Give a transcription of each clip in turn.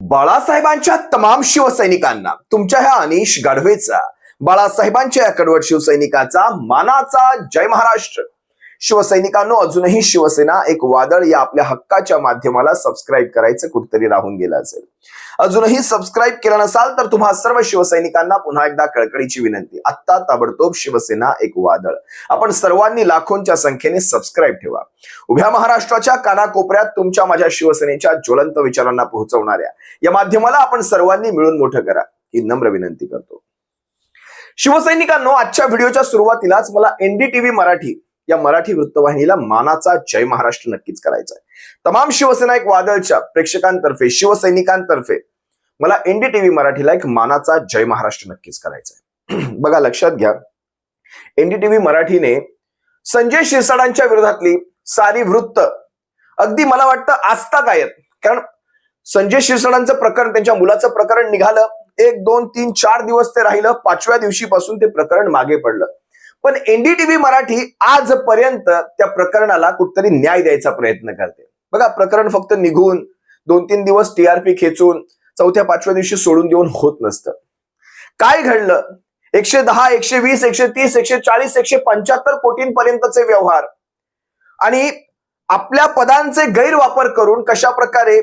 बाळासाहेबांच्या तमाम शिवसैनिकांना तुमच्या ह्या अनिश गाढवेचा बाळासाहेबांच्या या कडवट शिवसैनिकाचा मानाचा जय महाराष्ट्र. शिवसैनिकांनो अजूनही शिवसेना एक वादळ या आपल्या हक्काच्या माध्यमाला सबस्क्राईब करायचं कुठतरी राहून गेलं असेल. अजूनही सबस्क्राईब केलं नसाल तर तुम्हा सर्व शिवसैनिकांना पुन्हा एकदा कळकळीची विनंती. आत्ता ताबडतोब शिवसेना एक वादळ. आपण सर्वांनी लाखोंच्या संख्येने सबस्क्राईब ठेवा. उभ्या महाराष्ट्राच्या कानाकोपऱ्यात तुमच्या माझ्या शिवसेनेच्या ज्वलंत विचारांना पोहोचवणाऱ्या या माध्यमाला आपण सर्वांनी मिळून मोठं करा ही नम्र विनंती करतो. शिवसैनिकांनो आजच्या व्हिडिओच्या सुरुवातीलाच मला एनडीटीव्ही मराठी या मराठी वृत्तवाहिनीला मानाचा जय महाराष्ट्र नक्कीच करायचा आहे. तमाम शिवसेना एक वादळच्या प्रेक्षकांतर्फे शिवसैनिकांतर्फे मला एनडीटीव्ही मराठीला एक मानाचा जय महाराष्ट्र नक्कीच करायचा आहे. बघा लक्षात घ्या. एनडीटीव्ही मराठीने संजय शिरसाडांच्या विरोधातली सारी वृत्त अगदी मला वाटतं आस्था गायत कारण संजय शिरसाडांचं प्रकरण त्यांच्या मुलाचं प्रकरण निघालं. एक दोन तीन चार दिवस ते राहिलं. पाचव्या दिवशीपासून ते प्रकरण मागे पडलं. पण एनडीटीव्ही मराठी आजपर्यंत त्या प्रकरणाला कुठतरी न्याय द्यायचा प्रयत्न करते. बघा प्रकरण फक्त निघून दोन तीन दिवस टीआरपी खेचून चौथ्या पाचव्या दिवशी सोडून देऊन होत नसतं. काय घडलं? एकशे दहा एकशे वीस एकशे तीस एकशे चाळीस एकशे पंच्याहत्तर कोटींपर्यंतचे व्यवहार आणि आपल्या पदांचे गैरवापर करून कशा प्रकारे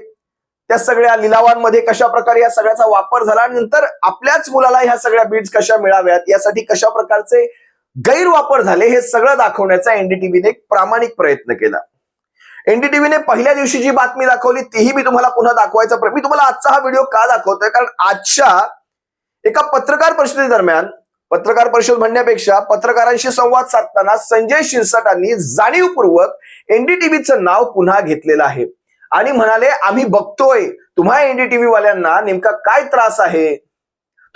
त्या सगळ्या लिलावांमध्ये कशा प्रकारे या सगळ्याचा वापर झाला आणि नंतर आपल्याच मुलाला ह्या सगळ्या बीड्स कशा मिळाव्यात? यासाठी कशा प्रकारचे गैरवापर झाले हे सगळं दाखवण्याचा एनडीटीव्हीने एक प्रामाणिक प्रयत्न केला. एनडीटीव्हीने पहिल्या दिवशी जी बातमी दाखवली तीही मी तुम्हाला पुन्हा दाखवायचा मी तुम्हाला आजचा हा व्हिडिओ का दाखवतोय? कारण आजच्या एका पत्रकार परिषदे दरम्यान पत्रकार परिषद म्हणण्यापेक्षा पत्रकारांशी संवाद साधताना संजय शिरसाटांनी जाणीवपूर्वक एनडीटीव्हीचं नाव पुन्हा घेतलेलं आहे. आणि म्हणाले आम्ही बघतोय तुम्हा एनडीटीव्ही वाल्यांना नेमका काय त्रास आहे?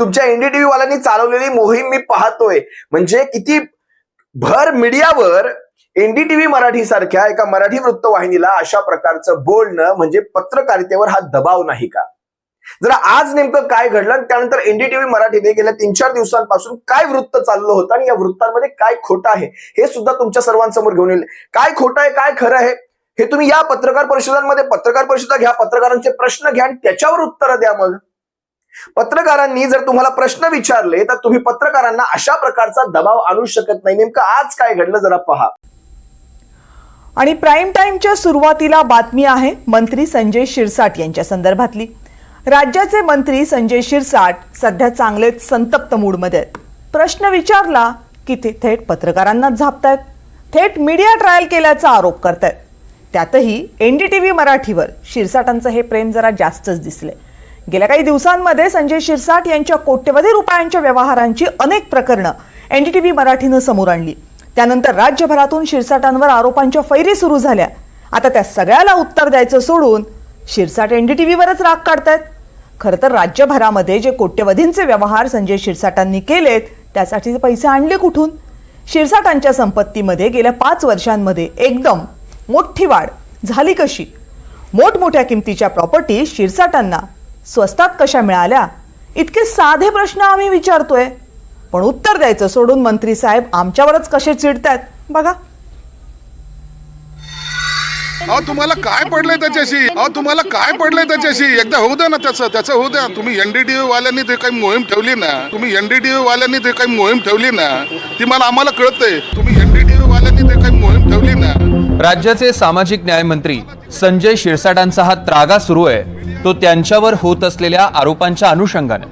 तुमच्या एनडीटीव्ही वाल्यांनी चालवलेली मोहीम मी पाहतोय. म्हणजे किती भर मीडियावर एनडीटीव्ही मराठी सारख्या एका मराठी वृत्तवाहिनीला अशा प्रकारचं बोलणं म्हणजे पत्रकारितेवर हा दबाव नाही का? जरा आज नेमकं काय घडलं आणि त्यानंतर एनडीटीव्ही मराठीने गेल्या तीन चार दिवसांपासून काय वृत्त चाललं होतं आणि या वृत्तांमध्ये काय खोटं आहे हे सुद्धा तुमच्या सर्वांसमोर घेऊन येईल. काय खोटं आहे काय खरं आहे हे तुम्ही या पत्रकार परिषदांमध्ये पत्रकार परिषदा घ्या पत्रकारांचे प्रश्न घ्या आणि त्याच्यावर उत्तरं द्या मग. पत्रकारांनी जर तुम्हाला प्रश्न विचारले तर तुम्ही पत्रकारांना अशा प्रकारचा दबाव आणू शकत नाही. नेमकं आज काय घडलं जरा पहा. आणि प्राईम टाईमच्या सुरुवातीला बातमी आहे मंत्री संजय शिरसाट यांच्या संदर्भातली. राज्याचे मंत्री संजय शिरसाट सध्या चांगलेच संतप्त मूडमध्ये आहेत. प्रश्न विचारला की ते थेट पत्रकारांनाच झापतायत. थेट मीडिया ट्रायल केल्याचा आरोप करतायत. त्यातही एनडीटीव्ही मराठीवर शिरसाटांचं हे प्रेम जरा जास्तच दिसले गेल्या काही दिवसांमध्ये संजय शिरसाट यांच्या कोट्यवधी रुपयांच्या व्यवहारांची अनेक प्रकरणं एनडीटीव्ही मराठीनं समोर आणली. त्यानंतर राज्यभरातून शिरसाटांवर आरोपांच्या फैरी सुरू झाल्या. आता त्या सगळ्याला उत्तर द्यायचं सोडून शिरसाट एनडीटीव्हीवरच राग काढतायत. खरं तर राज्यभरामध्ये जे कोट्यवधींचे व्यवहार संजय शिरसाटांनी केलेत त्यासाठी पैसे आणले कुठून? शिरसाटांच्या संपत्तीमध्ये गेल्या पाच वर्षांमध्ये एकदम मोठी वाढ झाली कशी? मोठमोठ्या किमतीच्या प्रॉपर्टी शिरसाटांना स्वस्तात कशा मिळाल्या? इतके साधे प्रश्न आम्ही विचारतोय. पण उत्तर द्यायचं सोडून मंत्री साहेब आमच्यावरच कसे चिडतायत. बघा. अहो तुम्हाला काय पडलंय त्याच्याशी? अहो तुम्हाला काय पडलंय त्याच्याशी? एकदा होऊ द्या ना त्याचं त्याचं होऊ द्या. तुम्ही एनडीटीव्ही वाल्यांनी ते काही मोहीम ठेवली ना तुम्ही एनडीटीव्ही वाल्यांनी ते काही मोहीम ठेवली ना ती मला आम्हाला कळतंय. तुम्ही एनडीटीव्ही वाल्यांनी ते काही मोहीम ठेवली ना राज्याचे सामाजिक न्याय मंत्री संजय शिरसाटांचा हा त्रागा सुरू आहे. तो त्यांच्यावर होत असलेल्या आरोपांच्या अनुषंगाने.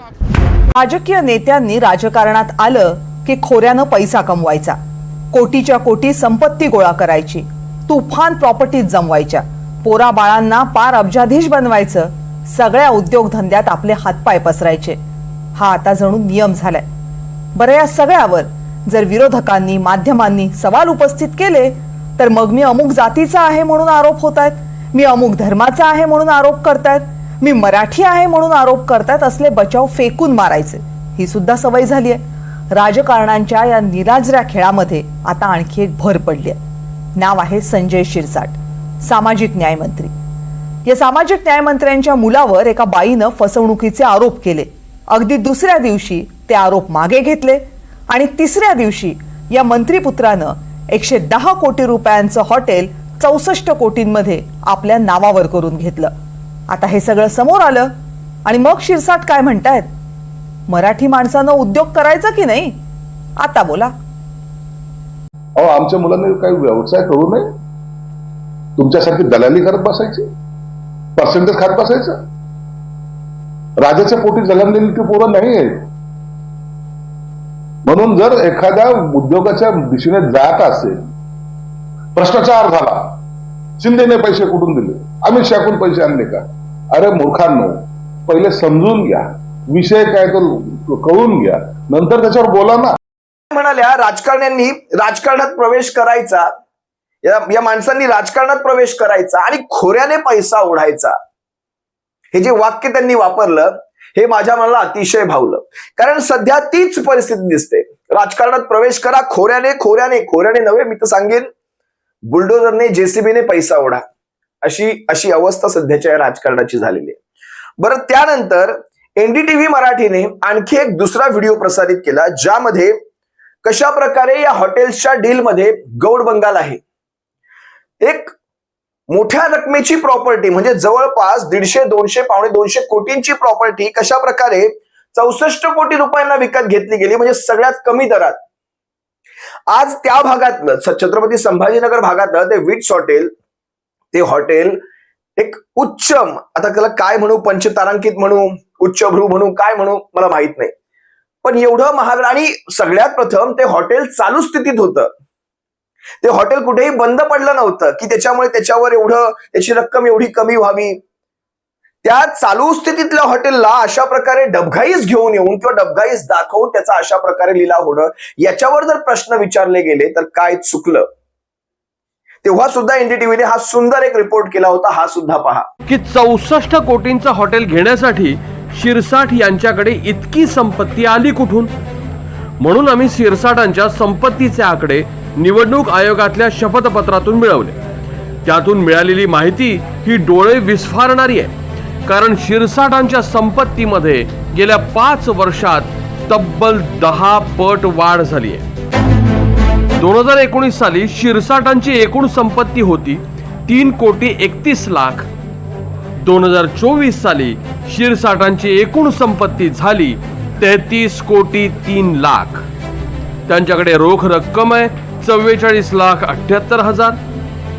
राजकीय नेत्यांनी राजकारणात आलं की खोऱ्यानं पैसा कमवायचा. कोटीच्या कोटी संपत्ती गोळा करायची. तुफान प्रॉपर्टीज जमवायच्या. पोरा बाळांना पार अब्जाधीश बनवायचं. सगळ्या उद्योगधंद्यात आपले हातपाय पसरायचे. हा आता जणू नियम झालाय. बरं या सगळ्यावर जर विरोधकांनी माध्यमांनी सवाल उपस्थित केले तर मग मी अमुक जातीचा आहे म्हणून आरोप होत आहेत मी अमुक धर्माचा आहे म्हणून आरोप करतायत. मी मराठी आहे म्हणून आरोप करतायत असले बचाव फेकून मारायचे. ही सुद्धा सवय झाली आहे राजकारणांच्या या निराजऱ्या खेळामध्ये आता आणखी एक भर पडली आहे नाव आहे संजय शिरसाट सामाजिक न्यायमंत्री या सामाजिक न्यायमंत्र्यांच्या मुलावर एका बाईनं फसवणुकीचे आरोप केले. अगदी दुसऱ्या दिवशी ते आरोप मागे घेतले आणि तिसऱ्या दिवशी या मंत्रीपुत्रानं एकशे दहा कोटी रुपयांचं हॉटेल चौसष्ट कोटींमध्ये आपल्या नावावर करून घेतलं. आता हे सगळं समोर आलं आणि मग शिरसाट काय म्हणतायत? मराठी माणसानं उद्योग करायचा की नाही? आता बोला. अहो आमच्या मुलांनी काही व्यवसाय करू नये? तुमच्यासारखी दलाली करत बसायची? पर्सेंटेज खात बसायचं? राजाच्या पोटी जन्मलेली ती पोरं नाही आहेत. म्हणून जर एखाद्या उद्योगाच्या दिशेने जात असेल भ्रष्टाचार झाला. शिंदेने पैसे कुठून दिले? अमित शाहून पैसे आणले का? अरे मूर्खांनो पहिले समजून घ्या. विषय काय तो कळून घ्या. नंतर त्याच्यावर बोला ना. म्हणाल्या राजकारण्यांनी राजकारणात प्रवेश करायचा. या या माणसांनी राजकारणात प्रवेश करायचा आणि खोऱ्याने पैसा ओढायचा. हे जे वाक्य त्यांनी वापरलं हे माझ्या मनाला अतिशय भावलं. कारण सध्या तीच परिस्थिती दिसते. राजकारणात प्रवेश करा खोऱ्याने खोऱ्याने खोऱ्याने नव्हे मी तर सांगेन. बुलडोजरने जेसीबीने पैसा ओढा. अशी अशी अवस्था सध्याच्या या राजकारणाची झालेली आहे. बरं त्यानंतर एनडीटीव्ही मराठीने आणखी एक दुसरा व्हिडिओ प्रसारित केला ज्यामध्ये कशा प्रकारे या हॉटेल्सच्या डीलमध्ये गौड बंगाल आहे. एक मोठ्या रकमेची प्रॉपर्टी म्हणजे जवळपास दीडशे दोनशे पावणे दोनशे कोटींची प्रॉपर्टी कशा प्रकारे चौसष्ट कोटी रुपयांना विकत घेतली गेली म्हणजे सगळ्यात कमी दरात. आज त्या भागातनं छत्रपती संभाजीनगर भागातलं ते विट्स हॉटेल ते हॉटेल एक उच्च आता त्याला काय म्हणू? पंचतारांकित म्हणू उच्चभ्रू म्हणू काय म्हणू? मला माहीत नाही. पण एवढं महाग आणि सगळ्यात प्रथम ते हॉटेल चालू स्थितीत होतं. ते हॉटेल कुठेही बंद पडलं नव्हतं की त्याच्यामुळे त्याच्यावर एवढं त्याची रक्कम एवढी कमी व्हावी. त्या चालू स्थितीतल्या हॉटेलला अशा प्रकारे डबघाईस घेऊन येऊन किंवा डबघाईस दाखवून त्याचा अशा प्रकारे लिलाव होणं याच्यावर जर प्रश्न विचारले गेले तर काय चुकलं? तेव्हा सुद्धा एनडीटीव्हीने हा सुंदर एक रिपोर्ट केला होता हा सुद्धा पहा. की चौसष्ट कोटींचं हॉटेल घेण्यासाठी शिरसाठ यांच्याकडे इतकी संपत्ती आली कुठून? म्हणून आम्ही शिरसाठांच्या संपत्तीचे आकडे निवडणूक आयोगातल्या शपथपत्रातून मिळवले. त्यातून मिळालेली माहिती ही डोळे विस्फारणारी आहे. कारण शिरसाटांच्या संपत्तीमध्ये गेल्या पाच वर्षात तब्बल दहा पट वाढ झाली आहे. दोन हजार एकोणीस साली शिरसाटांची एकूण संपत्ती होती तीन कोटी एकतीस लाख. दोन हजार चोवीस साली शिरसाटांची एकूण संपत्ती झाली तेहतीस कोटी तीन लाख. त्यांच्याकडे रोख रक्कम आहे चव्वेचाळीस लाख अठ्ठ्याहत्तर हजार.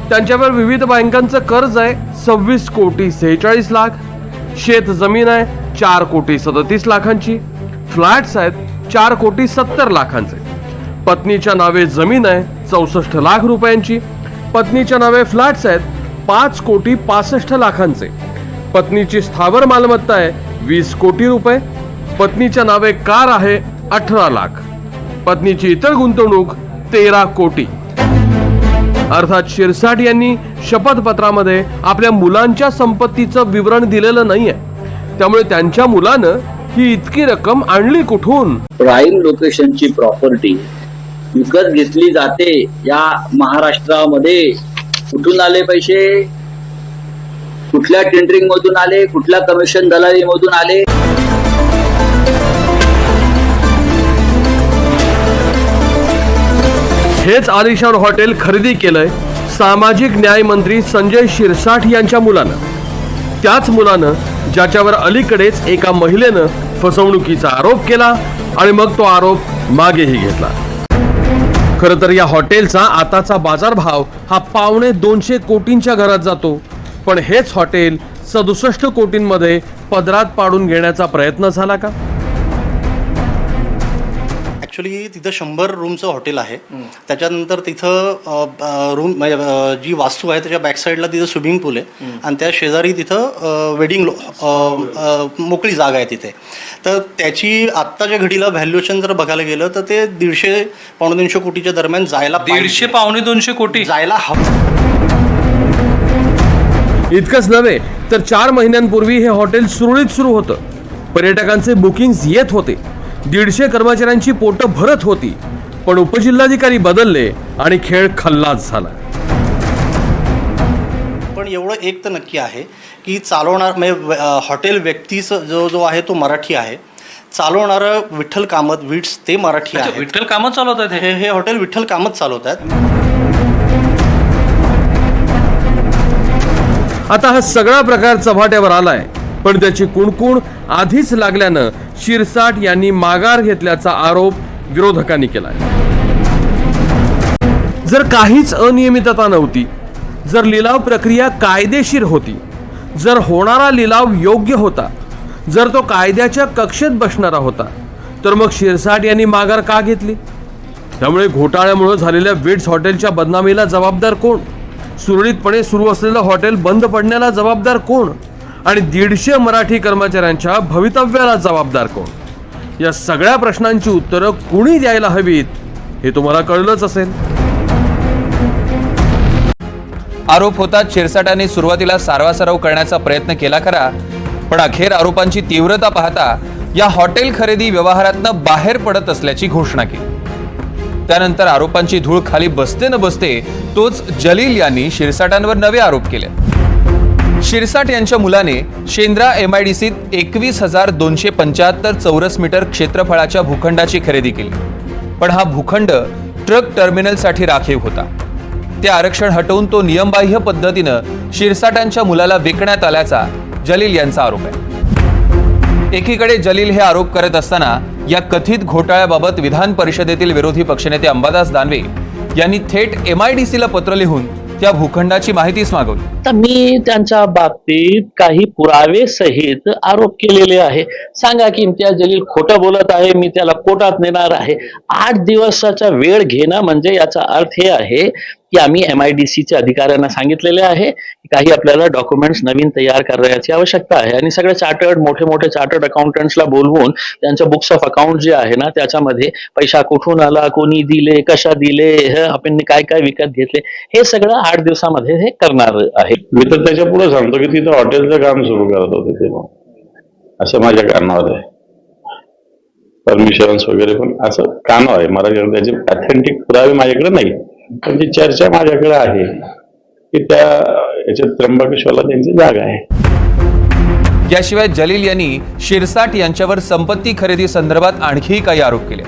त्यांच्यावर विविध बँकांचं कर्ज आहे सव्वीस कोटी सेहेचाळीस लाख. शेत जमीन आहे चार कोटी सदतीस लाखांची. फ्लॅट्स आहेत चार कोटी सत्तर लाखांचे. पत्नीच्या नावे जमीन आहे चौसष्ट लाख रुपयांची. पत्नीच्या नावे फ्लॅट्स आहेत पाच कोटी पासष्ट लाखांचे. पत्नीची स्थावर मालमत्ता आहे वीस कोटी रुपये. पत्नीच्या नावे कार आहे अठरा लाख. पत्नीची इतर गुंतवणूक तेरा कोटी. अर्थात शिरसाट यांनी शपथपत्रामध्ये आपल्या मुलांच्या संपत्तीचं विवरण दिलेलं नाहीये. त्यामुळे त्यांच्या मुलानं ही इतकी रक्कम आणली कुठून? प्राईम लोकेशनची प्रॉपर्टी विकत घेतली जाते या महाराष्ट्रामध्ये. कुठून आले पैसे? कुठल्या टेंडरिंग मधून आले? कुठल्या कमिशन दलाली मधून आले? हेच आलिशान हॉटेल खरेदी केलंय सामाजिक न्याय मंत्री संजय शिरसाठ यांच्या मुलानं. त्याच मुलानं ज्याच्यावर अलीकडेच एका महिलेनं फसवणुकीचा आरोप केला आणि मग तो आरोप मागेही घेतला. खरं तर या हॉटेलचा आताचा बाजारभाव हा पावणे दोनशे कोटींच्या घरात जातो. पण हेच हॉटेल सदुसष्ट कोटींमध्ये पदरात पाडून घेण्याचा प्रयत्न झाला का? ॲक्च्युली तिथं शंभर रूमचं हॉटेल आहे. त्याच्यानंतर तिथं रूम म्हणजे जी वास्तू आहे त्याच्या बॅक साईडला तिथं स्विमिंग पूल आहे. आणि त्या शेजारी तिथं वेडिंग मोकळी जागा आहे तिथे. तर त्याची आत्ताच्या घडीला व्हॅल्युएशन जर बघायला गेलं तर ते दीडशे पावणे दोनशे कोटीच्या दरम्यान जायला दीडशे. पावणे दोनशे कोटी. जायला हवं. इतकंच नव्हे तर चार महिन्यांपूर्वी हे हॉटेल सुरळीत सुरू होतं. पर्यटकांचे बुकिंग्स येत होते. दीडशे कर्मचाऱ्यांची पोटं भरत होती पण उपजिल्हाधिकारी बदलले आणि खेळ खल्लास झाला. पण एवढं एक तर नक्की आहे की चालवणार म्हणजे हॉटेल व्यक्तीचं जो जो आहे तो मराठी आहे. चालवणारं विठ्ठल कामत विट्स ते मराठी अच्छा, आहे विठ्ठल कामं चालवत आहेत हे? हे हे हॉटेल विठ्ठल कामत चालवत आहेत. आता हा सगळा प्रकार चव्हाट्यावर आलाय पण त्याची कुणकुण आधीच लागल्यानं शिरसाट यांनी माघार घेतल्याचा आरोप विरोधकांनी केलाय. जर काहीच अनियमितता नव्हती जर लिलाव प्रक्रिया कायदेशीर होती जर होणारा लिलाव योग्य होता जर तो कायद्याच्या कक्षेत बसणारा होता तर मग शिरसाट यांनी माघार का घेतली? त्यामुळे घोटाळ्यामुळे झालेल्या विट्स हॉटेलच्या बदनामीला जबाबदार कोण? सुरळीतपणे सुरू असलेलं हॉटेल बंद पडण्याला जबाबदार कोण? आणि दीडशे मराठी कर्मचाऱ्यांच्या भवितव्याला जबाबदार कोण? या सगळ्या प्रश्नांची उत्तरं कुणी द्यायला हवीत हे तुम्हाला कळलंच असेल. आरोप होतात शिरसाटांनी सुरुवातीला सारवासारव करण्याचा प्रयत्न केला खरा पण अखेर आरोपांची तीव्रता पाहता या हॉटेल खरेदी व्यवहारातनं बाहेर पडत असल्याची घोषणा केली. त्यानंतर आरोपांची धूळ खाली बसते न बसते तोच जलील यांनी शिरसाटांवर नवे आरोप केले. शिरसाट यांच्या मुलाने शेंद्रा एम आय डी सीत एकवीस हजार दोनशे पंच्याहत्तर चौरस मीटर क्षेत्रफळाच्या भूखंडाची खरेदी केली. पण हा भूखंड ट्रक टर्मिनलसाठी राखीव होता. ते आरक्षण हटवून तो नियमबाह्य पद्धतीनं शिरसाटांच्या मुलाला विकण्यात आल्याचा जलील यांचा आरोप आहे. एकीकडे जलील हे आरोप करत असताना या कथित घोटाळ्याबाबत विधान परिषदेतील विरोधी पक्षनेते अंबादास दानवे यांनी थेट एमआयडीसीला पत्र लिहून त्या भूखंडाची माहितीच मागवली. तर मी त्यांच्या बाबतीत काही पुरावे सहित आरोप केलेले आहे. सांगा की इम्तियाज जलील खोटं बोलत आहे मी त्याला कोर्टात नेणार आहे. आठ दिवसाचा वेळ घेणं म्हणजे याचा अर्थ हे आहे की आम्ही एम आय डी सीच्या अधिकाऱ्यांना सांगितलेले आहे की काही आपल्याला डॉक्युमेंट्स नवीन तयार करण्याची आवश्यकता आहे. आणि सगळे चार्टर्ड मोठे मोठे चार्टर्ड अकाउंटंट्सला बोलवून त्यांचं बुक्स ऑफ अकाउंट जे आहे ना त्याच्यामध्ये पैसा कुठून आला कोणी दिले कशा दिले आपण काय काय विकत घेतले हे सगळं आठ दिवसामध्ये हे करणार आहे. मी तर त्याच्या पुढे सांगतो की तिथं हॉटेलचं काम सुरू करत होते ते मग असं माझ्या कानावर आहे. परमिशन्स वगैरे पण असं कानावर आहे. माझ्याकडे त्याचे ऑथेंटिक पुरावे माझ्याकडे नाही पण जी चर्चा माझ्याकडे आहे की त्या याच्यात त्र्यंबकेश्वरला त्यांची जागा आहे. याशिवाय जलील यांनी शिरसाट यांच्यावर संपत्ती खरेदी संदर्भात आणखी काही आरोप केले.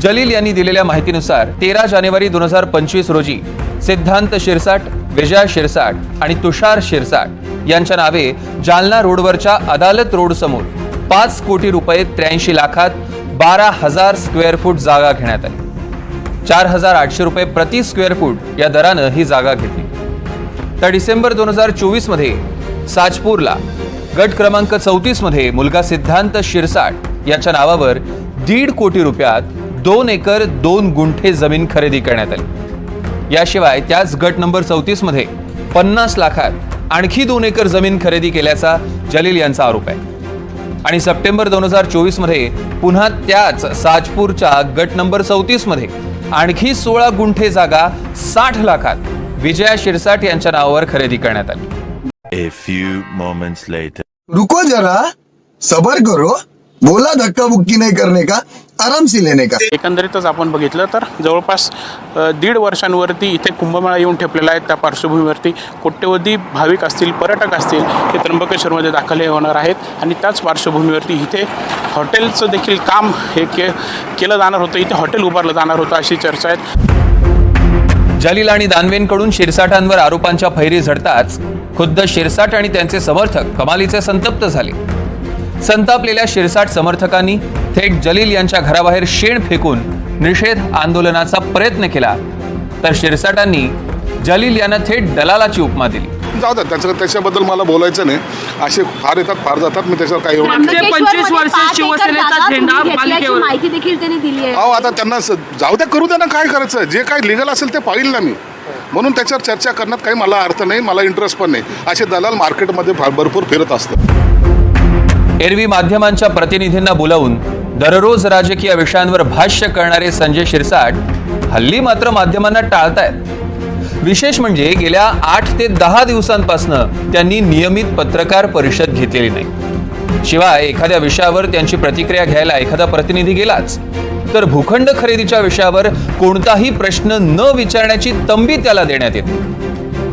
जलील यांनी दिलेल्या माहितीनुसार तेरा जानेवारी दोन हजार पंचवीस रोजी सिद्धांत शिरसाट विजय शिरसाट आणि तुषार शिरसाट यांच्या नावे जालना रोडवरच्या अदालत रोड समोर पाच कोटी रुपये त्र्याऐंशी लाखात बारा हजार स्क्वेअर फूट जागा घेण्यात आली. चार हजार आठशे रुपये प्रति स्क्वेअर फूट या दरानं ही जागा घेतली. तर डिसेंबर दोन हजार चोवीसमध्ये साजपूरला गट क्रमांक चौतीसमध्ये मुलगा सिद्धांत शिरसाट याच्या नावावर दीड कोटी रुपयात दोन एकर दोन गुंठे जमीन खरेदी करण्यात आली. याशिवाय त्याच गट नंबर चौतीसमध्ये पन्नास लाखात आणखी दोन एकर जमीन खरेदी केल्याचा जलील यांचा आरोप आहे. आणि सप्टेंबर दोन हजार चोवीसमध्ये पुन्हा त्याच साजपूरच्या गट नंबर चौतीसमध्ये आणखी सोळा गुंठे जागा साठ लाखात विजया शिरसाट यांच्या नावावर खरेदी करण्यात आली. A few moments later. रुको जरा सबर करो. बोला धक्का बुक्की नहीं करने का? आराम से लेने का? एकंदरीतच आपण बघितलं तर जवळपास दीड वर्षांवरती इथे कुंभमेळा येऊन ठेपलेला आहे. त्या पार्श्वभूमीवरती कोट्यवधी भाविक असतील पर्यटक असतील हे त्र्यंबकेश्वरमध्ये दाखल होणार आहेत. आणि त्याच पार्श्वभूमीवरती इथे हॉटेलचं देखील काम हे के केलं जाणार होतं. इथे हॉटेल उभारलं जाणार होतं अशी चर्चा आहे. जलील आणि दानवेंकडून शिरसाटांवर आरोपांच्या फैरी झडताच खुद्द शिरसाट आणि त्यांचे समर्थक कमालीचे संतप्त झाले. संतापलेल्या शिरसाट समर्थकांनी थेट जलील यांच्या घराबाहेर शेण फेकून निषेध आंदोलनाचा प्रयत्न केला. तर शिरसाटांनी जलील यांना थेट दलालाची उपमा दिली. जाऊ द्या त्याचं त्याच्याबद्दल मला बोलायचं नाही. असे फार येतात फार जातात मी त्याच्यावर काही एवढं आमचे पंचवीस वर्ष शिवसेनेचा झेंडा पालिकेवर माहिती देखील त्यांनी दिली आहे. अहो आता त्यांना जाऊ द्या करू द्या ना काय करायचं? जे काय लिगल असेल ते पाहिल ना मी. म्हणून त्याच्यावर चर्चा करण्यात काही मला अर्थ नाही मला इंटरेस्ट पण नाही. असे दलाल मार्केटमध्ये भरपूर फिरत असतात. एरवी माध्यमांच्या प्रतिनिधींना बोलावून दररोज राजकीय विषयांवर भाष्य करणारे संजय शिरसाट हल्ली मात्र माध्यमांना टाळतायत. विशेष म्हणजे गेल्या आठ ते दहा दिवसांपासून त्यांनी नियमित पत्रकार परिषद घेतलेली नाही. शिवाय एखाद्या विषयावर त्यांची प्रतिक्रिया घ्यायला एखादा प्रतिनिधी गेलाच. तर भूखंड खरेदीच्या विषयावर कोणताही प्रश्न न विचारण्याची तंबी त्याला देण्यात येते.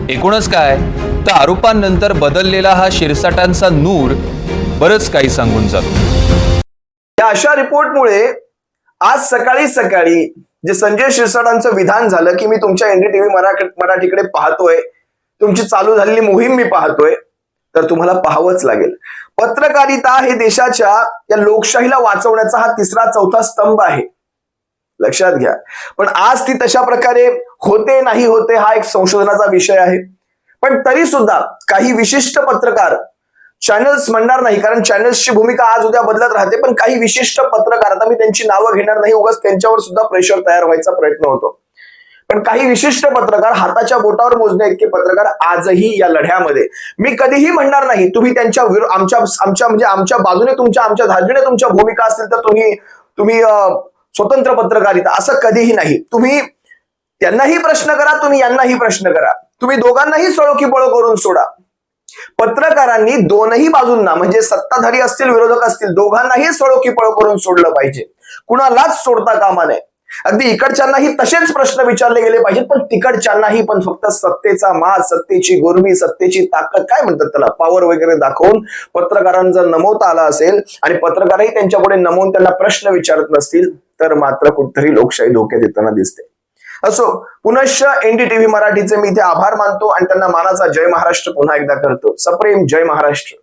एकूणच काय? तर आरोपांनंतर बदललेला हा शिरसाटांचा नूर बरंच काही सांगून जातो. या अशा रिपोर्टमुळे आज सकाळी सकाळी जे संजय शिरसाटांचं विधान झालं की मी तुमच्या एनडीटीव्ही मराठीकडे पाहतोय तुमची चालू झालेली मोहीम मी पाहतोय तर तुम्हाला पाहावंच लागेल. पत्रकारिता हे देशाच्या या लोकशाहीला वाचवण्याचा हा तिसरा चौथा स्तंभ आहे. लक्षात घ्या. पण आज ती तशा प्रकारे होते नाही होते हा एक संशोधनाचा विषय आहे. पण तरी सुद्धा काही विशिष्ट पत्रकार चॅनल्स म्हणणार नाही कारण चॅनल्सची भूमिका आज उद्या बदलत राहते पण काही विशिष्ट पत्रकार आता मी त्यांची नावं घेणार नाही उगाच त्यांच्यावर सुद्धा प्रेशर तयार व्हायचा प्रयत्न होतो. पण काही विशिष्ट पत्रकार हाताच्या बोटावर मोजणे इतके पत्रकार आजही या लढ्यामध्ये. मी कधीही म्हणणार नाही तुम्ही त्यांच्या आमच्या आमच्या म्हणजे आमच्या बाजूने तुमच्या आमच्या धार्जिने तुमच्या भूमिका असतील तर तुम्ही तुम्ही स्वतंत्र पत्रकारिता असं कधीही नाही. तुम्ही त्यांनाही प्रश्न करा तुम्ही यांनाही प्रश्न करा. तुम्ही दोघांनाही सळोखी पळो करून सोडा. पत्रकारांनी दोनही बाजूंना म्हणजे सत्ताधारी असतील विरोधक असतील दोघांनाही सळोकी पळो करून सोडलं पाहिजे. कुणालाच सोडता कामा नये. अगदी इकडच्यांनाही तसेच प्रश्न विचारले गेले पाहिजेत पण तिकडच्यांनाही पण फक्त सत्तेचा माज सत्तेची गुरमी सत्तेची ताकद काय म्हणतात त्याला पॉवर वगैरे दाखवून पत्रकारांचं नमवता आला असेल आणि पत्रकारही त्यांच्या पुढे नमवून त्यांना प्रश्न विचारत नसतील तर मात्र कुठतरी लोकशाही धोक्यात येताना दिसते. असो पुनश्च एनडीटीव्ही मराठीचे मी इथे आभार मानतो आणि त्यांना मानाचा जय महाराष्ट्र पुन्हा एकदा करतो. सप्रेम जय महाराष्ट्र.